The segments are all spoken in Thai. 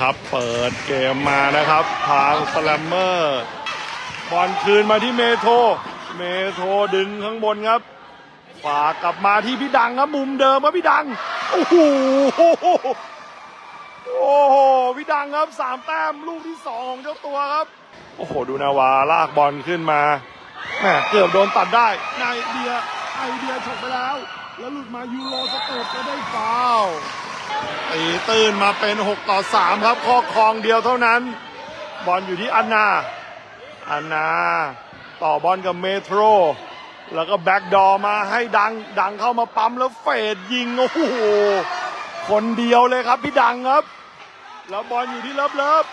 ครับ เปิดเกมมานะครับ ทางสแลมเมอร์บอลคืนมาที่เมโท เมโทดึงข้างบนครับฝากกลับมาที่พี่ดังครับมุมเดิมครับพี่ดังโอ้โหโอ้โหพี่ดังครับสามแต้มลูกที่สองของเจ้าตัวครับ โอ้โหดูนาวาลากบอลขึ้นมาแหมเกือบโดนตัดได้นายเดียไอเดียฉกไปแล้ว แล้วหลุดมายูโรสเต็ปก็ได้ฟาว ตีตื่นมาเป็น 6 ต่อ 3 ครับข้อครองเดียวเท่านั้น บอลอยู่ที่อันนา อันนา ต่อบอลกับเมโทร แล้วก็แบ็กดอมาให้ดัง ดังเข้ามาปั๊มแล้วเฟดยิง โอ้โห คนเดียวเลยครับพี่ดังครับ แล้วบอลอยู่ที่เลิฟเลิฟ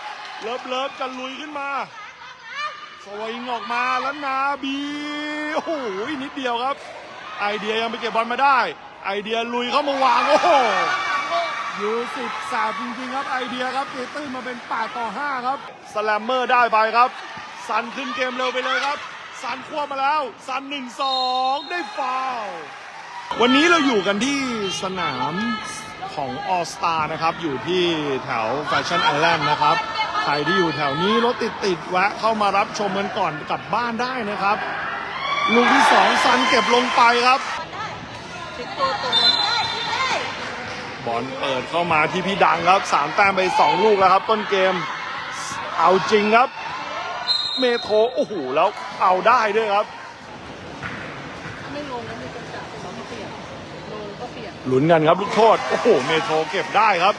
เลิฟเลิฟจะลุยขึ้นมา สวิงออกมาแล้วนาบี โอ้โห นิดเดียวครับ ไอเดียยังไปเก็บบอลมาได้ ไอเดียลุยเข้ามาวาง โอ้โห ยู่สิบสามจริงๆครับไอเดียครับตีตื้นมาเป็น8ต่อ5ครับสแลมเมอร์ได้ไปครับซันขึ้นเกมเร็วไปเลยครับซันควบมาแล้วซัน1-2ได้ฟาววันนี้เราอยู่กันที่สนามของ All Star นะครับ อยู่ที่แถวแฟชั่นไอแลนด์นะครับ ใครที่อยู่แถวนี้รถติดติดแวะเข้ามารับชมกันก่อนกลับบ้านได้นะครับ ลูกที่สองซันเก็บลงไปครับติดตัวตัวนั้น บอลเปิดเข้ามาที่พี่ดังครับสามแต้มไปสองลูกแล้วครับ ต้นเกม เอาจริงครับ เมโทรโอ้โหแล้วเอาได้ด้วยครับ ไม่ลงแล้วมีจังจับเราก็เปลี่ยนลงก็เปลี่ยนหลุนกันครับลูกโทษโอ้โหเมโทรเก็บได้ครับ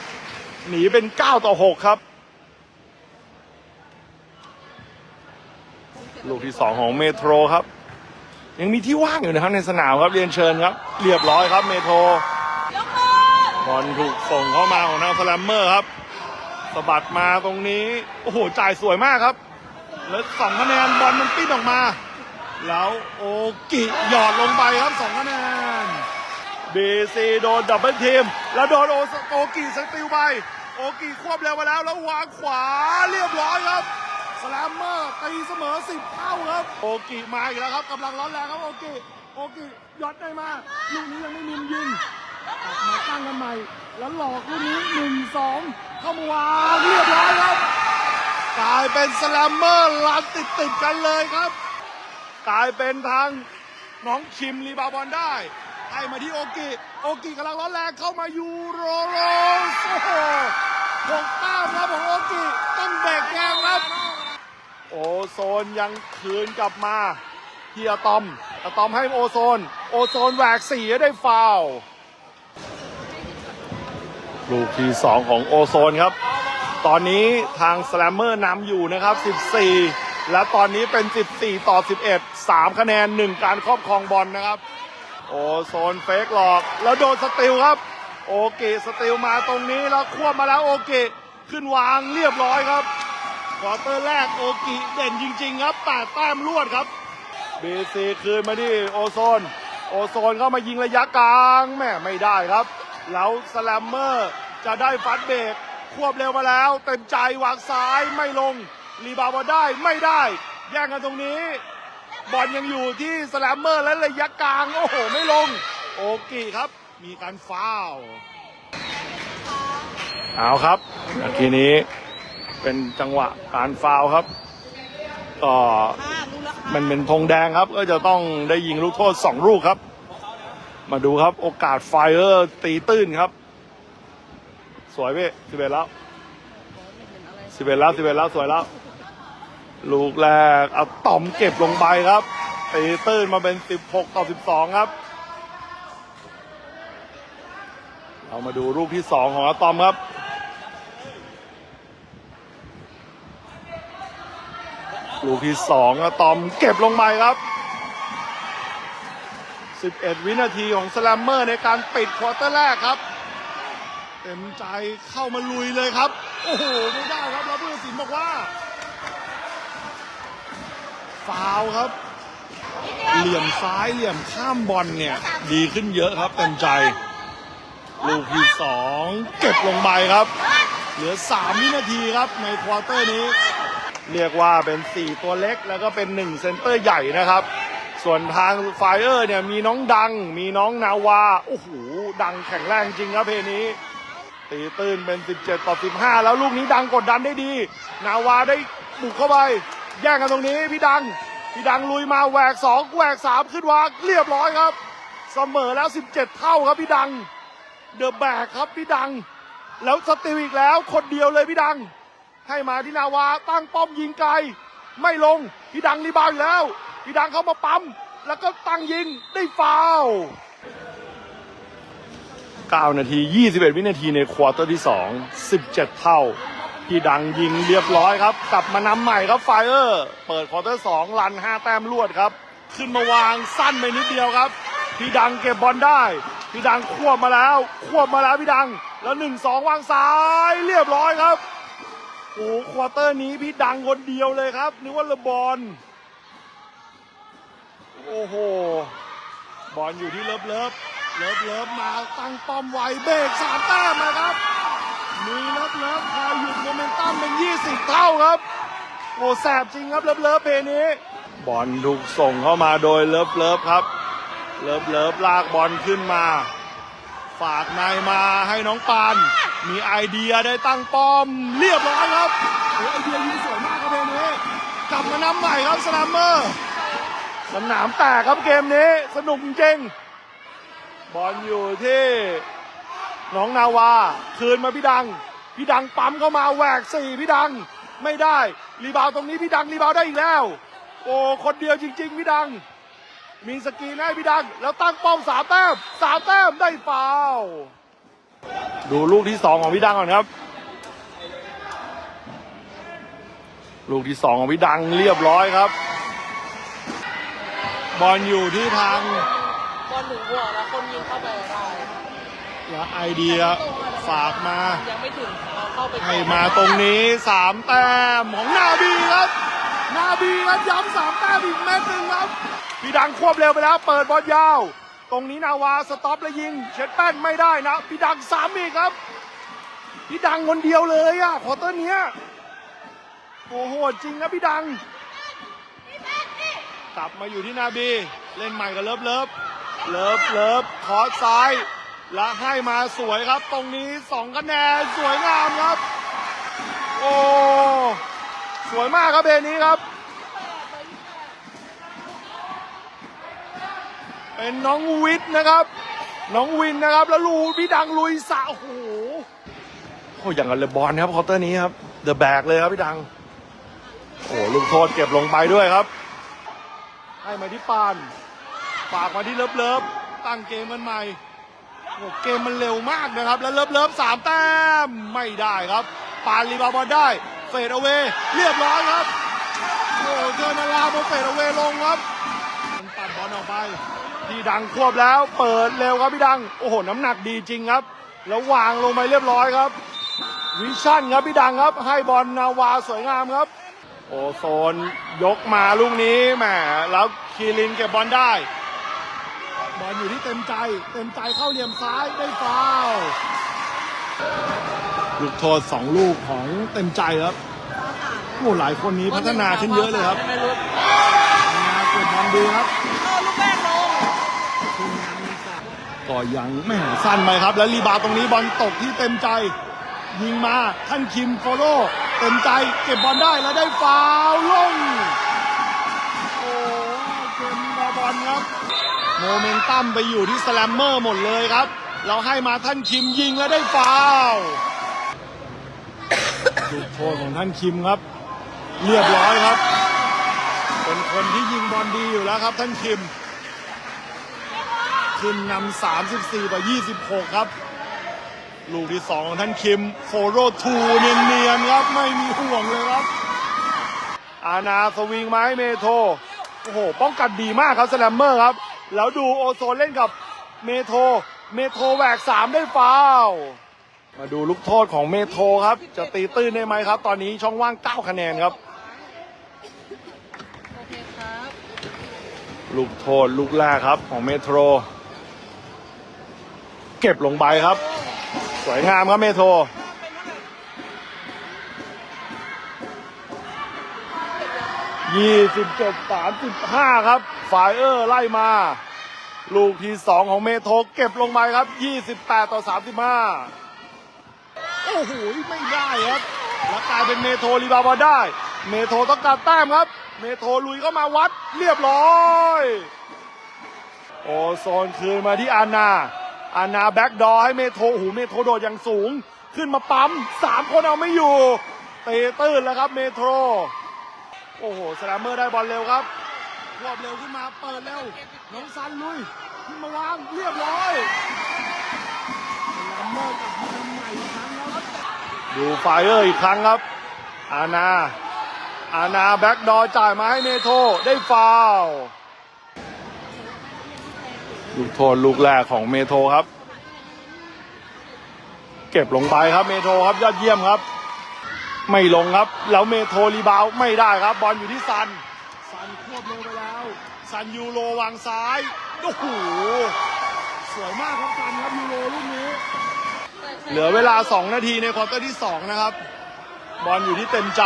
หนีเป็น 9 ต่อ 6 ครับ ลูกที่ 2 ของเมโทรครับ ยังมีที่ว่างอยู่นะครับในสนามครับเรียนเชิญครับ เรียบร้อยครับเมโทรยกมือ บอลถูกส่งเข้ามาของทางสแลมเมอร์ครับสะบัดมาตรงนี้ โอ้โห จ่ายสวยมากครับ แล้วสองคะแนนบอลมันปิ้นออกมา แล้วโอกิหยอดลงไปครับสองคะแนนบีซีโดนดับเบิลทีม แล้วโดนโอโอกิสติลไป โอกิควบเร็วมาแล้ว แล้ววางขวาเรียบร้อยครับสแลมเมอร์ตีเสมอสิบเท่าครับ โอกิมาอีกแล้วครับกำลังร้อนแรงครับโอกิโอกิหยอดได้มาลูกนี้ยังไม่มียิง กลับมาตั้งกันใหม่ แล้วหลอกลูกนี้หนึ่งสองเข้ามาวางเรียบร้อยครับ กลายเป็นสแลมเมอร์ลันติดติดกันเลยครับ กลายเป็นทางน้องคิมรีบาบอลได้ให้มาที่โอกิโอกิกำลังร้อนแรงเข้ามายูโรโรสโอ้โหหกแต้มครับของโอกิต้องเบรกแรงครับ โอโซนยังคืนกลับมาเที่อะตอมอะตอมให้โอโซน โอโซนแหวกสี่ให้ได้ฟาวล์ ลูกที่ 2 ของโอโซนครับ ตอนนี้ทางสแลมเมอร์นำอยู่นะครับ 14 และตอนนี้เป็น 14 ต่อ 11 3 คะแนน 1 การครอบครองบอลนะครับ โอโซนเฟกหลอก แล้วโดนสติลครับ โอเกสติลมาตรงนี้แล้วควบมาแล้วโอเกขึ้นวางเรียบร้อยครับควอเตอร์แรกโอกิเด่นจริง ๆ ครับแปดแต้มรวดครับบีซีคืนมาที่โอโซน โอโซนเข้ามายิงระยะกลางแม่ไม่ได้ครับ แล้วสแลมเมอร์จะได้ฟัดเบรกควบเร็วมาแล้ว เต็มใจวางซ้ายไม่ลง รีบาวด์มาได้ไม่ได้ แย่งกันตรงนี้ บอลยังอยู่ที่สแลมเมอร์และระยะกลาง โอ้โห ไม่ลง โอกิครับ มีการฟาวล์เอาครับนาทีนี้เป็นจังหวะการฟาวล์ครับก็ห้ามูลค่ามันเป็นธงแดงครับ ก็จะต้องได้ยิงลูกโทษสองลูกครับ มาดูครับ โอกาสไฟเออร์ตีตื้นครับ สวยพี่สิบเอ็ดแล้วสิบเอ็ดแล้วสิบเอ็ดแล้วสวยแล้ว ลูกแรกเอาต่อมเก็บลงไปครับตีตื้นมาเป็นสิบหกต่อสิบสองครับ เรามาดูลูกที่สองของอะตอมครับลูกที่สองอะตอมเก็บลงไปครับ 11 วินาทีของสแลมเมอร์ในการปิดควอเตอร์แรกครับ เต็มใจเข้ามาลุยเลยครับ โอ้โห ไม่ได้ครับแล้วผู้ตัดสินบอกว่า ฟาวครับ เหลี่ยมซ้ายเหลี่ยมข้ามบอลเนี่ย ดีขึ้นเยอะครับเต็มใจ ลูกที่สองเก็บลงไปครับ เหลือ 3 วินาทีครับในควอเตอร์นี้ เรียกว่าเป็น 4 ตัวเล็กแล้วก็เป็น 1 เซนเตอร์ใหญ่นะครับ ส่วนทางไฟเออร์เนี่ยมีน้องดัง มีน้องนาวา โอ้โห ดังแข็งแรงจริงครับเพลงนี้ ตีตื้นเป็น 17 ต่อ 15 แล้วลูกนี้ดังกดดันได้ดี นาวาได้บุกเข้าไป แย่งกันตรงนี้พี่ดัง พี่ดังลุยมาแหวก 2 แหวก 3 ขึ้นวางเรียบร้อยครับ เสมอแล้ว 17 เท่าครับพี่ดัง เดอะแบกครับพี่ดัง แล้วสติลอีกแล้วคนเดียวเลยพี่ดัง ให้มาที่นาวาตั้งป้อมยิงไกล ไม่ลงพี่ดังรีบาวอยู่แล้ว พี่ดังเข้ามาปั๊ม แล้วก็ตั้งยิงได้ฟาว9นาที 21 วินาทีในควอเตอร์ที่ 2 17 เท่า พี่ดังยิงเรียบร้อยครับ กลับมานำใหม่ครับไฟเออร์เปิดควอเตอร์2รัน 5 แต้มรวดครับ ขึ้นมาวางสั้นไปนิดเดียวครับ พี่ดังเก็บบอลได้ พี่ดังควบมาแล้ว ควบมาแล้วพี่ดัง แล้วหนึ่งสองวางซ้ายเรียบร้อยครับ โอ้ควอเตอร์นี้พี่ดังคนเดียวเลยครับนึกว่าเลบอล โอ้โห บอลอยู่ที่เลิฟเลิฟเลิฟเลิฟมาตั้งป้อมไวเบรกสามแต้มนะครับ มีเลิฟเลิฟคอยหยุดโมเมนตัมเป็น 20 เท่าครับโอ้แสบจริงครับเลิฟเลิฟเพลนี้ บอลถูกส่งเข้ามาโดยเลิฟเลิฟครับ เลิฟเลิฟลากบอลขึ้นมา ฝากนายมาให้น้องปาน มีไอเดียได้ตั้งป้อม เรียบร้อยครับโอ้ไอเดียยิงสวยมากครับเพลงนี้ กลับมานำใหม่ครับสนามเมอร์ สนามแตกครับเกมนี้สนุกจริงบอลอยู่ที่น้องนาวา คืนมาพี่ดัง พี่ดังปั๊มเข้ามาแหวกสี่พี่ดังไม่ได้ รีบาวตรงนี้พี่ดังรีบาวได้อีกแล้ว โอ้คนเดียวจริง ๆ พี่ดัง มีสกรีนให้พี่ดัง แล้วตั้งป้อมสามแต้มสามแต้มได้ฟาวล์ดูลูกที่สองของพี่ดังก่อนครับลูกที่สองของพี่ดังเรียบร้อยครับ บอลอยู่ที่ทางบอลถึงหัวแล้วคนยิงเข้าไปได้และไอเดียฝากมา ยังไม่ถึงเราเข้าไปก่อนให้มาตรงนี้สามแต้มของนาบีครับ นาบีครับย้ำสามแต้มอีกเม็ดหนึ่งครับพี่ดังควบเร็วไปแล้วเปิดบอลยาว ตรงนี้นาวาสต็อปแล้วยิง เช็ดแป้นไม่ได้นะพี่ดังสามอีกครับพี่ดังคนเดียวเลยอะควอเตอร์เนี้ยโอ้โหจริงนะพี่ดัง กลับมาอยู่ที่นาบี เล่นใหม่กับเลิฟเลิฟเลิฟเลิฟขอซ้าย และให้มาสวยครับ ตรงนี้สองคะแนนสวยงามครับ โอ้ สวยมากครับเพลงนี้ครับ เป็นน้องวิทย์นะครับ น้องวินนะครับ แล้วลูพี่ดังลุยสะโอ้โหโอ้อย่างกันเลยบอลครับคอร์เตอร์นี้ครับ เดอะแบกเลยครับพี่ดัง โอ้ลูกโทษเก็บลงไปด้วยครับ ให้มาที่ปานฝากมาที่เลิฟเลิฟตั้งเกมมันใหม่โอ้เกมมันเร็วมากนะครับ แล้วเลิฟเลิฟสามแต้มไม่ได้ครับ ปานรีบาบอลได้เฟดเอาเวเรียบร้อยครับโอ้เจอนาราโมเฟดเอาเวลงครับมันปัดบอลออกไปพี่ดังควบแล้วเปิดเร็วครับพี่ดังโอ้โหน้ำหนักดีจริงครับ แล้ววางลงไปเรียบร้อยครับวิชั่นครับพี่ดังครับ ให้บอลนาวาสวยงามครับ โอโซนยกมาลูกนี้แหมแล้วคีรินเก็บบอลได้ บอลอยู่ที่เต็มใจ เต็มใจเข้าเหลี่ยมซ้ายได้ฟาวล์ลูกโทษสองลูกของเต็มใจครับโอ้หลายคนนี้พัฒนาขึ้นเยอะเลยครับไม่รู้งานเก็บบอลดีครับเออลูกแรกลงก็ยังแหม่สั้นไปครับ แล้วรีบาวด์ตรงนี้บอลตกที่เต็มใจ ยิงมาท่านคิมโฟโลเต็มใจเก็บบอลได้แล้วได้ฟาวลง โอ้เกมบาบอลครับ โมเมนตัมไปอยู่ที่สแลมเมอร์หมดเลยครับ เราให้มาท่านคิมยิงแล้วได้ฟาวจุดโทษของท่านคิมครับ เรียบร้อยครับ เป็นคนที่ยิงบอลดีอยู่แล้วครับท่านคิม ขึ้นนำ34ต่อ26 ครับ ลูกที่สองของท่านคิมโฟโรทูเนียนๆครับไม่มีห่วงเลยครับ อาณาสวิงไม้เมโทโอ้โหป้องกันดีมากครับสแลมเมอร์ครับ แล้วดูโอโซนเล่นกับเมโทเมโทแหวกสามได้ฟาวล์มาดูลูกโทษของเมโทครับ จะตีตื้นได้ไหมครับ ตอนนี้ช่องว่าง 9 คะแนนครับโอเคครับลูกโทษลูกแรกครับของเมโทร เก็บลงไปครับ สวยงามครับเมโทรยี่สิบเจ็ดสามสิบห้าครับฝ่ายเออร์ไล่มา ลูกที่สองของเมโทรเก็บลงไปครับยี่สิบแปดต่อสามสิบห้าโอ้โหไม่ได้ครับแล้วกลายเป็นเมโทรรีบาวด์มาได้ เมโทรต้องการแต้มครับ เมโทรลุยเข้ามาวัดเรียบร้อย โอโซนคืนมาที่อานา อานาแบ็กดอร์ให้เมโทรโอ้โหูเมโทรโดดอย่างสูง ขึ้นมาปั๊มสามคนเอาไม่อยู่เตะตื้นแล้วครับเมโทรโอ้โหสแลมเมอร์ได้บอลเร็วครับรวบเร็วขึ้นมาเปิดเร็วน้องซันลุยขึ้นมาวางเรียบร้อยสแลมเมอร์กลับมาทำใหม่อีกครั้งครับดูไฟเออร์อีกครั้งครับ อาณาอาณาแบ็กดอร์จ่ายมาให้เมโทรได้ฟาว ลูกโทษลูกแรกของเมโทรครับ เก็บลงไปครับเมโทรครับยอดเยี่ยมครับ ไม่ลงครับ แล้วเมโทรรีบาวไม่ได้ครับบอลอยู่ที่ซัน ซันควบลงไปแล้ว ซันยูโรวางซ้ายโอ้โหสวยมากครับซันครับยูโรลูกนี้ เหลือเวลา 2 นาทีในควอเตอร์ที่ 2 นะครับ บอลอยู่ที่เต็มใจ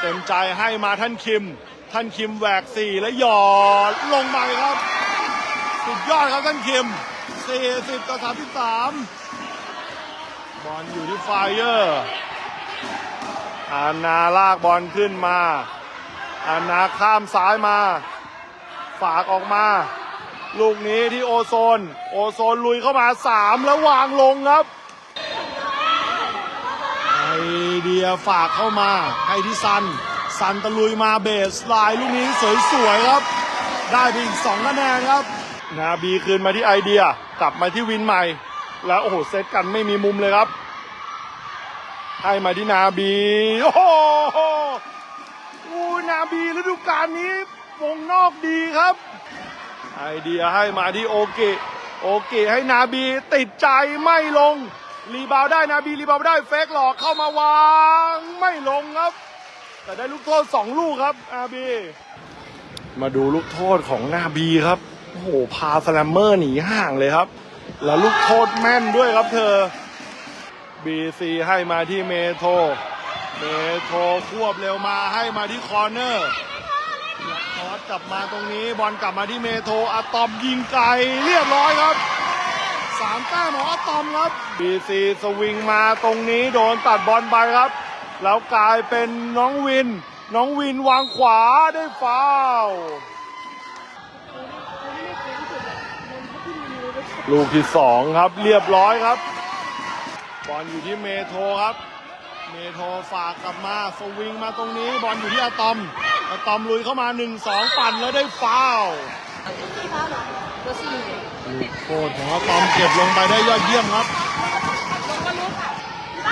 เต็มใจให้มาท่านคิม ท่านคิมแหวก4แล้วหยอดลงไปครับ สุดยอดครับท่านคิม 40 ต่อ 33 บอลอยู่ที่ไฟเออร์ อานาลากบอลขึ้นมา อานาข้ามซ้ายมา ฝากออกมา ลูกนี้ที่โอโซน โอโซนลุยเข้ามาสามแล้ววางลงครับ ไอเดียฝากเข้ามาให้ที่ซัน ซันตะลุยมาเบสไลน์ลูกนี้สวยๆครับ ได้ไปอีกสองคะแนนครับ นาบีคืนมาที่ไอเดีย กลับมาที่วินใหม่ แล้วโอ้โหเซตกันไม่มีมุมเลยครับ ให้มาที่นาบี โอ้โหอูนาบีฤดูกาลนี้วงนอกดีครับ ไอเดียให้มาที่โอเกะโอเกะให้นาบีติดใจไม่ลง รีบาวได้นาบีรีบาวได้เฟกหลอกเข้ามาวางไม่ลงครับ แต่ได้ลูกโทษสองลูกครับนาบี มาดูลูกโทษของนาบีครับ โอ้โห พาสแลมเมอร์หนีห่างเลยครับ แล้วลูกโทษแม่นด้วยครับเธอ BC ให้มาที่เมโท เมโทควบเร็วมาให้มาที่คอร์เนอร์คอสกลับมาตรงนี้บอลกลับมาที่เมโทอะตอมยิงไกลเรียบร้อยครับสามแต้มของอะตอมครับ BC สวิงมาตรงนี้โดนตัดบอลไปครับ แล้วกลายเป็นน้องวิน น้องวินวางขวาได้ฟาว ลูกที่สองครับเรียบร้อยครับบอลอยู่ที่เมโทครับ เมโทฝากกลับมาสวิงมาตรงนี้บอลอยู่ที่อะตอมอะตอมลุยเข้ามา 1-2 ปั่นแล้วได้ฟาวลูกโทษของอะตอมเก็บลงไปได้ยอดเยี่ยมครับ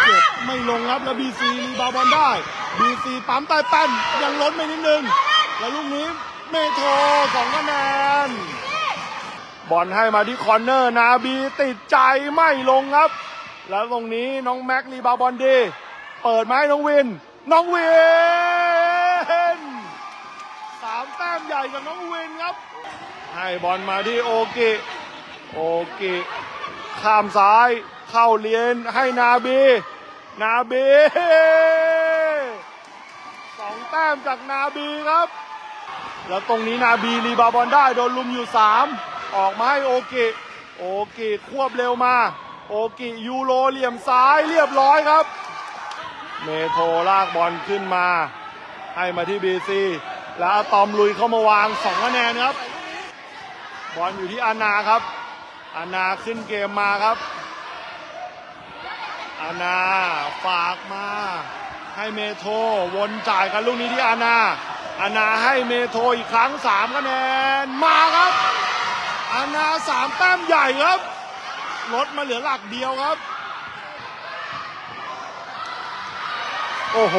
เก็บไม่ลงครับแล้วบีซีรีบาวบอลได้บีซีปั๊มใต้แป้นยังล้นไปนิดนึง แล้วลูกนี้เมโทสองคะแนน บอลให้มาที่คอร์เนอร์นาบีติดใจไม่ลงครับ แล้วตรงนี้น้องแม็กรีบาบอลดี เปิดมาให้น้องวิน น้องวินสามแต้มใหญ่กับน้องวินครับ ให้บอลมาที่โอกิโอกิข้ามซ้ายเข้าเลียนให้นาบี นาบีสองแต้มจากนาบีครับ แล้วตรงนี้นาบีรีบาบอลได้โดนลุมอยู่สาม ออกมาให้โอกิโอกิควบเร็วมา โอกิยูโรเหลี่ยมซ้ายเรียบร้อยครับ เมโทรลากบอลขึ้นมา ให้มาที่บีซีแล้วตอมลุยเข้ามาวางสองคะแนนครับ บอลอยู่ที่อานาครับ อานาขึ้นเกมมาครับ อานาฝากมา ให้เมโทรวนจ่ายกันลูกนี้ที่อานาอานาให้เมโทรอีกครั้งสามคะแนนมาครับ อานาสามแต้มใหญ่ครับลดมาเหลือหลักเดียวครับ โอ้โห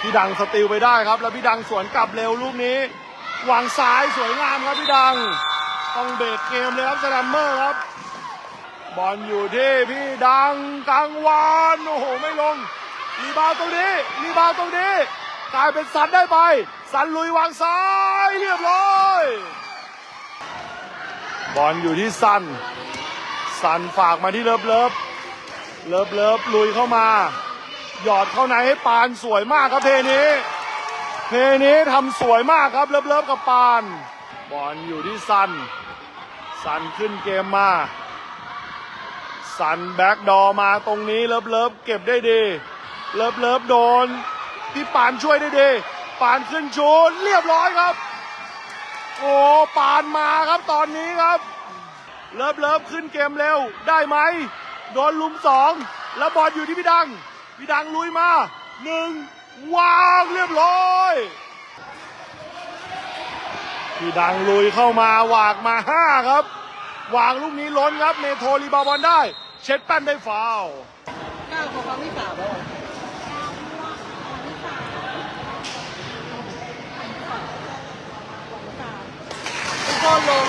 พี่ดังสติลไปได้ครับ แล้วพี่ดังสวนกลับเร็วลูกนี้วางซ้ายสวยงามครับพี่ดัง ต้องเบรกเกมเลยครับแลมเมอร์ครับ บอลอยู่ที่พี่ดังกลางวานโอ้โห ไม่ลง รีบาวตรงนี้ รีบาวตรงนี้ กลายเป็นสันได้ไป สันลุยวางซ้ายเรียบร้อย บอลอยู่ที่สันสันฝากมาที่เลิฟเลิฟเลิฟเลิฟลุยเข้ามา หยอดเข้าในให้ปานสวยมากครับเพนี้ เพนี้ทำสวยมากครับเลิฟเลิฟกับปาน บอลอยู่ที่ซันซันขึ้นเกมมา สันแบ็กดอมาตรงนี้เลิฟเลิฟเก็บได้ดี เลิฟเลิฟโดนพี่ปานช่วยได้ดี ปานขึ้นชูเรียบร้อยครับ โอ้ปานมาครับตอนนี้ครับ เลิฟเลิฟขึ้นเกมเร็วได้ไหมโดนลุมสองแล้วบอลอยู่ที่พี่ดัง พี่ดังลุยมาหนึ่งวางเรียบร้อยพี่ดังลุยเข้ามาวากมาห้าครับ วางลูกนี้ล้นครับเมโทรีบาบอลได้ เช็ดแป้นได้ฟาวก้าวของเขาไม่สามแล้วเหรอโคตรลง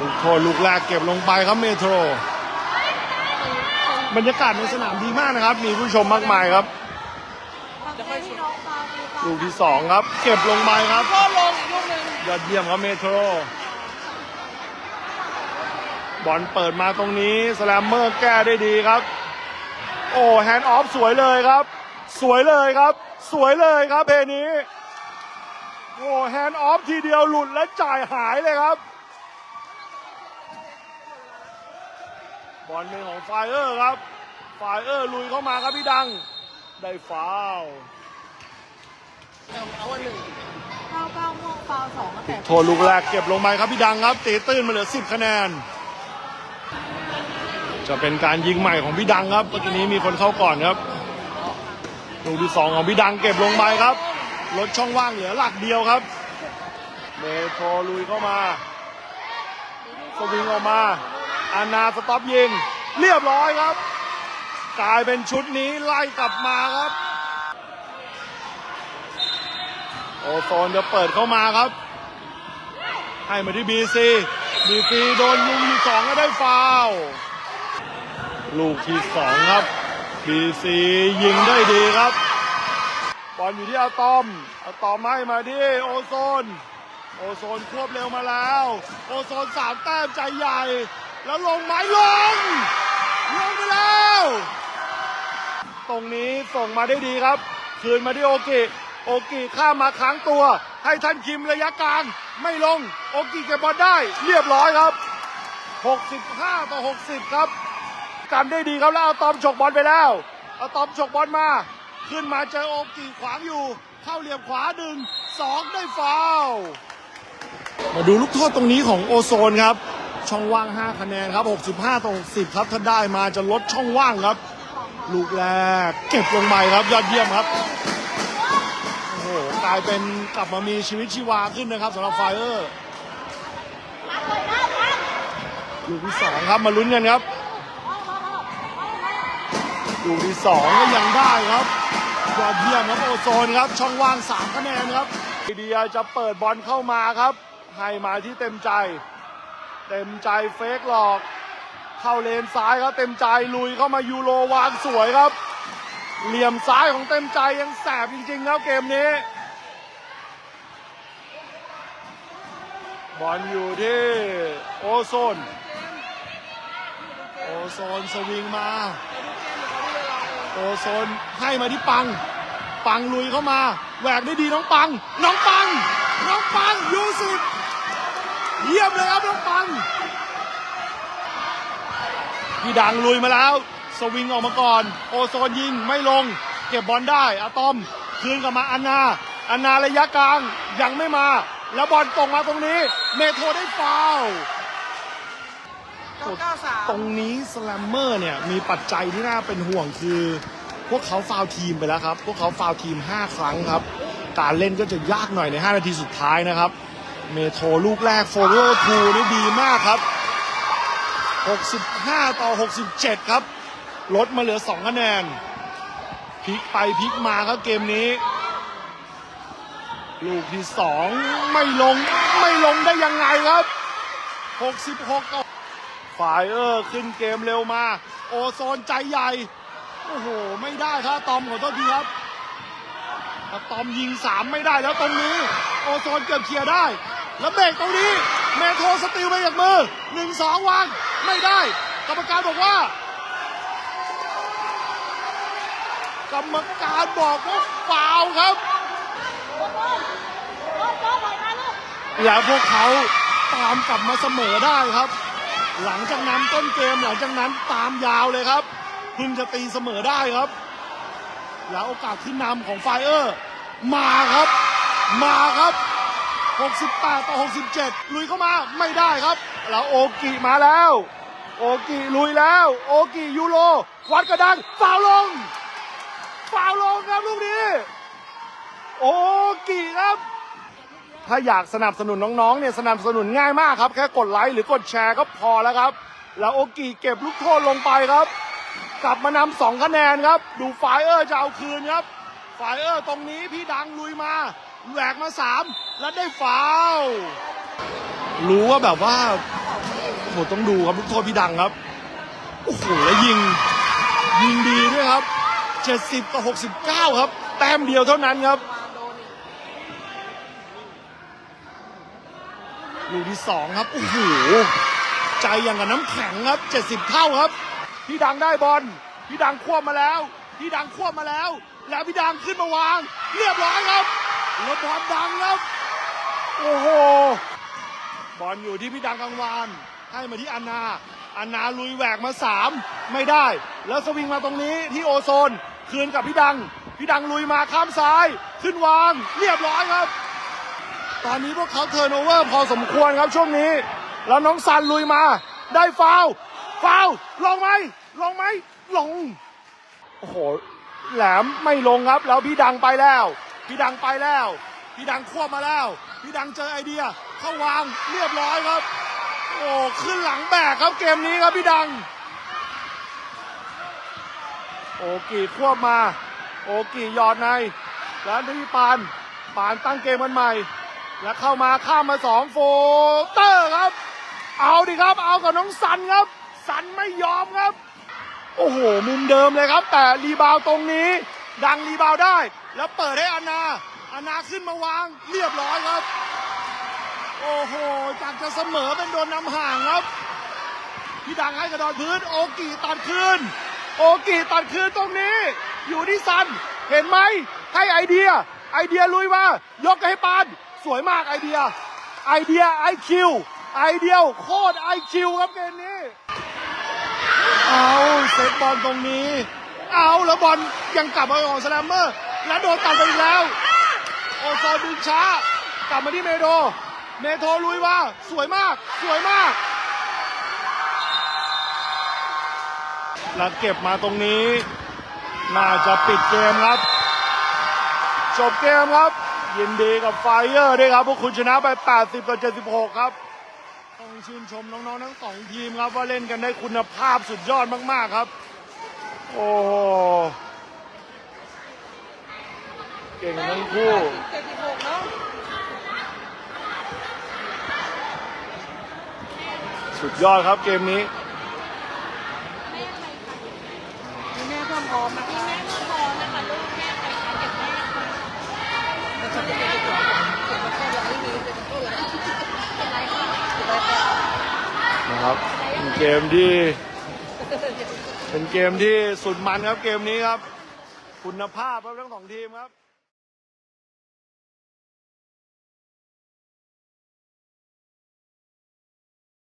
ลูก โทษลูกแรกเก็บลงไปครับเมโทร บรรยากาศในสนามดีมากนะครับ มีผู้ชมมากมายครับ ลูกที่สองครับ เก็บลงไปครับโคตรลงอีกลูกหนึ่งยอดเยี่ยมครับเมโทร บอลเปิดมาตรงนี้สแลมเมอร์แก้ได้ดีครับ โอ้แฮนด์ออฟสวยเลยครับ สวยเลยครับ สวยเลยครับเพลงนี้ โอ้แฮนด์ออฟทีเดียวหลุดและจ่ายหายเลยครับ บอลเป็นของไฟเออร์ครับไฟเออร์ลุยเข้ามาครับพี่ดัง ได้ฟาวล์เอาเอาอันหนึ่งเก้าเก้าโมงฟาวสองก็แต่โทษลูกแรกเก็บลงไปครับพี่ดังครับตีตื้นมาเหลือ10คะแนน จะเป็นการยิงใหม่ของพี่ดังครับเมื่อกี้นี้มีคนเข้าก่อนครับลูกที่สองของพี่ดังเก็บลงไปครับลดช่องว่างเหลือหลักเดียวครับเมโทรลุยเข้ามาสวิงออกมา อานาสต็อปยิง เรียบร้อยครับ กลายเป็นชุดนี้ไล่กลับมาครับ โอโซนจะเปิดเข้ามาครับ ให้มาที่บีซีบีซีโดนยุงอยู่สองก็ได้ฟาวล์ลูกที่สองครับบีซียิงได้ดีครับบอลอยู่ที่อะตอมอะตอมให้มาที่โอโซน โอโซนควบเร็วมาแล้ว โอโซนสามแต้มใจใหญ่ แล้วลงไม้ลง ลงไปแล้ว ตรงนี้ส่งมาได้ดีครับ คืนมาที่โอกิโอกิข้ามมาค้างตัว ให้ท่านคิมระยะกลางไม่ลง โอกิเก็บบอลได้เรียบร้อยครับ 65 ต่อ 60 ครับกันได้ดีครับแล้วเอาตอมฉกบอลไปแล้วเอาตอมฉกบอลมา ขึ้นมาเจอโอกิขวางอยู่ เข้าเหลี่ยมขวาดึงสองได้ฟาวมาดูลูกโทษตรงนี้ของโอโซนครับ ช่องว่าง 5 คะแนนครับ 65 ต่อ 60 ครับ ถ้าได้มาจะลดช่องว่างครับ ลูกแรก เก็บลงไปครับ ยอดเยี่ยมครับ โอ้โห กลายเป็นกลับมามีชีวิตชีวาขึ้นนะครับสำหรับไฟเออร์ลูกที่สองครับมาลุ้นกันครับลูกที่สองก็ยังได้ครับยอดเยี่ยมครับโอโซนครับ ช่องว่างสามคะแนนครับไอเดียจะเปิดบอลเข้ามาครับให้มาที่เต็มใจ เต็มใจเฟกหลอก เข้าเลนซ้ายครับเต็มใจลุยเข้ามายูโรวางสวยครับ เหลี่ยมซ้ายของเต็มใจยังแสบจริงๆครับเกมนี้บอลอยู่ที่โอโซน โอโซนสวิงมา โอโซนให้มาที่ปัง ปังลุยเข้ามา แหวกได้ดีน้องปัง น้องปัง น้องปังยูสิบ เยี่ยมเลยครับน้องปังพี่ดังลุยมาแล้ว สวิงออกมาก่อน โอโซนยิงไม่ลง เก็บบอลได้อะตอม คืนกลับมาอันนาอันนาระยะกลาง ยังไม่มา แล้วบอลตรงมาตรงนี้ เมโทรได้ฟาวล์เก้าเก้าสามตรงนี้สแลมเมอร์เนี่ย มีปัจจัยที่น่าเป็นห่วงคือ พวกเขาฟาวล์ทีมไปแล้วครับ พวกเขาฟาวล์ทีม 5 ครั้งครับ การเล่นก็จะยากหน่อยใน 5 นาทีสุดท้ายนะครับ เมโทรลูกแรกโฟโรทูนี่ดีมากครับ 65 ต่อ 67 ครับ ลดมาเหลือ 2 คะแนนพลิกไปพลิกมาครับเกมนี้ ลูกที่ 2 ไม่ลงไม่ลงได้ยังไงครับ 66 ต่อฝ่ายเออร์ขึ้นเกมเร็วมา โอโซนใจใหญ่ โอ้โห ไม่ได้ครับตอมขอโทษทีครับตอมยิงสามไม่ได้แล้วตรงนี้ โอโซนเกือบเคลียร์ได้ แล้วเบรกตรงนี้เมโทรสติลไปจากมือหนึ่งสองวางไม่ได้ กรรมการบอกว่า กรรมการบอกว่าฟาวครับ แล้วพวกเขาตามกลับมาเสมอได้ครับ หลังจากนั้นต้นเกมหลังจากนั้นตามยาวเลยครับเพิ่งจะตีเสมอได้ครับ แล้วโอกาสขึ้นนำของไฟเออร์ มาครับ มาครับ 68 ต่อ 67 ลุยเข้ามาไม่ได้ครับ แล้วโอกิมาแล้ว โอกิลุยแล้ว โอกิยูโรวัดกระดังฟาวลงฟาวลงครับลูกนี้ โอกิครับ ถ้าอยากสนับสนุนน้องๆเนี่ยสนับสนุนง่ายมากครับ แค่กดไลค์หรือกดแชร์ก็พอแล้วครับ แล้วโอกิเก็บลูกโทษลงไปครับ กลับมานำสองคะแนนครับ ดูไฟเออร์จะเอาคืนครับไฟเออร์ตรงนี้พี่ดังลุยมา แหวกมาสามแล้วได้ฟาวรู้ว่าแบบว่าโหต้องดูครับลูกโทษพี่ดังครับโอ้โหแล้วยิง ยิงดีด้วยครับ 70 ต่อ 69 ครับ แต้มเดียวเท่านั้นครับลูกที่สองครับโอ้โหใจอย่างกับน้ำแข็งครับ 70 เท่าครับ พี่ดังได้บอลพี่ดังควบมาแล้ว พี่ดังควบมาแล้ว แล้วพี่ดังขึ้นมาวาง เรียบร้อยครับ แล้วบอลดังครับ โอ้โห บอลอยู่ที่พี่ดังกลางวาน ให้มาที่อันนา อันนาลุยแหวกมาสามไม่ได้ แล้วสวิงมาตรงนี้ที่โอโซน คืนกับพี่ดัง พี่ดังลุยมาข้ามซ้าย ขึ้นวาง เรียบร้อยครับ ตอนนี้พวกเขาเทิร์นโอเวอร์พอสมควรครับช่วงนี้ แล้วน้องซันลุยมา ได้ฟาวฟาวล์ลงไหมลงไหมลง โอ้โห แหลมไม่ลงครับ แล้วพี่ดังไปแล้ว พี่ดังไปแล้ว พี่ดังควบมาแล้ว พี่ดังเจอไอเดีย เข้าวางเรียบร้อยครับ โอ้ขึ้นหลังแบกครับเกมนี้ครับพี่ดัง โอกีควบมา โอกีหยอดใน แล้วที่ปานปานตั้งเกมมันใหม่ แล้วเข้ามาข้ามมาสองโฟเตอร์ครับ เอาดิครับ เอากับน้องสันครับ สันไม่ยอมครับ โอ้โห มุมเดิมเลยครับ แต่รีบาวตรงนี้ ดังรีบาวได้ แล้วเปิดให้อานาอานาขึ้นมาวางเรียบร้อยครับ โอ้โหจากจะเสมอเป็นโดนนำห่างครับ พี่ดังให้กระดอนพื้น โอกีตัดคืน โอกีตัดคืนตรงนี้ อยู่ที่ซัน เห็นไหมให้ไอเดีย ไอเดียลุยมายกให้ปาน สวยมากไอเดีย ไอเดียไอคิวไอเดียวโคตรไอคิวครับเกมนี้ เอาเซตบอลตรงนี้ เอาแล้วบอลยังกลับมาของสแลมเมอร์ แล้วโดนตัดไปอีกแล้ว โอโซนดึงช้ากลับมาที่เมโทรเมโทรลุยว่าสวยมาก สวยมาก แล้วเก็บมาตรงนี้ น่าจะปิดเกมครับ จบเกมครับ ยินดีกับไฟเออร์ด้วยครับ พวกคุณชนะไป 80ต่อ76 ครับ ต้องชื่นชมน้องๆทั้งสองทีมครับ ว่าเล่นกันได้คุณภาพสุดยอดมากๆครับ โอ้ เก่งทั้งคู่เจ็ดสิบหกเนาะสุดยอดครับเกมนี้มีแม่ความพร้อมนะคะแม่ก็พอนะคะลูกแม่ใครคะเด็กแม่ค่ะแล้วฉันจะเป็นตัวเก็บมาเท่าไหร่ไม่มีเป็นเท่าไหร่เป็นไรคะเป็นไรค่ะนะครับเป็นเกมที่เป็นเกมที่สุดมันครับเกมนี้ครับ คุณภาพครับทั้งสองทีมครับ